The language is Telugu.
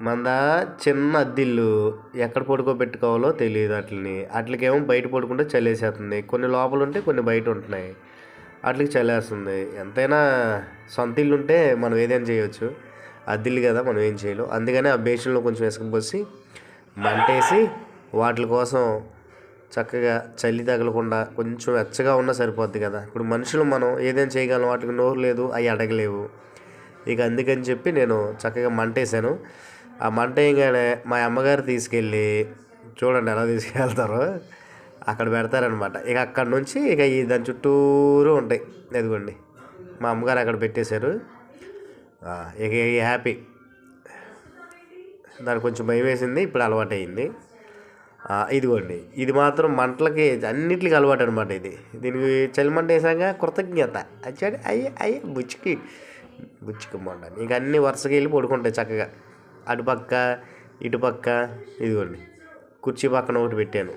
మంద చిన్న అద్దిల్లు ఎక్కడ పడుకోబెట్టుకోవాలో తెలియదు వాటిని వాటికేమో బయట పడుకుంటే చలేసేస్తుంది కొన్ని లోపల ఉంటే కొన్ని బయట ఉంటున్నాయి. వాటికి చలేస్తుంది ఎంతైనా సొంత ఇల్లు ఉంటే మనం ఏదైనా చేయొచ్చు. అద్దిల్లు కదా మనం ఏం చేయలేం. అందుకని ఆ బేషన్లో కొంచెం ఇసుక పోసి మంటేసి వాటి కోసం చక్కగా చలి తగలకుండా కొంచెం వెచ్చగా ఉన్నా సరిపోద్ది కదా. ఇప్పుడు మనుషులు మనం ఏదైనా చేయగలం వాటికి నోరు లేదు అవి అడగలేవు. ఇక అందుకని చెప్పి నేను చక్కగా మంటేశాను. ఆ మంట వేయగానే మా అమ్మగారు తీసుకెళ్ళి చూడండి ఎలా తీసుకెళ్తారో అక్కడ పెడతారనమాట ఇక అక్కడ నుంచి ఇక ఈ దాని చుట్టూరు ఉంటాయి. ఎదుగుండి మా అమ్మగారు అక్కడ పెట్టేశారు. ఇక హ్యాపీ. దానికి కొంచెం భయం వేసింది ఇప్పుడు అలవాటు అయింది ఇదిగోండి. ఇది మాత్రం మంటలకి అన్నిటికి అలవాటు అనమాట ఇది. దీనికి చలిమంట వేసాక కృతజ్ఞత. అచ్చాడు అయ్యి అయ్యి బుచ్చికి బుచ్చికి మంట ఇక అన్ని వరుసగా వెళ్ళి పడుకుంటాయి చక్కగా. అటుపక్క ఇటుపక్క ఇదిగోండి. కుర్చీ పక్కన ఒకటి పెట్టాను.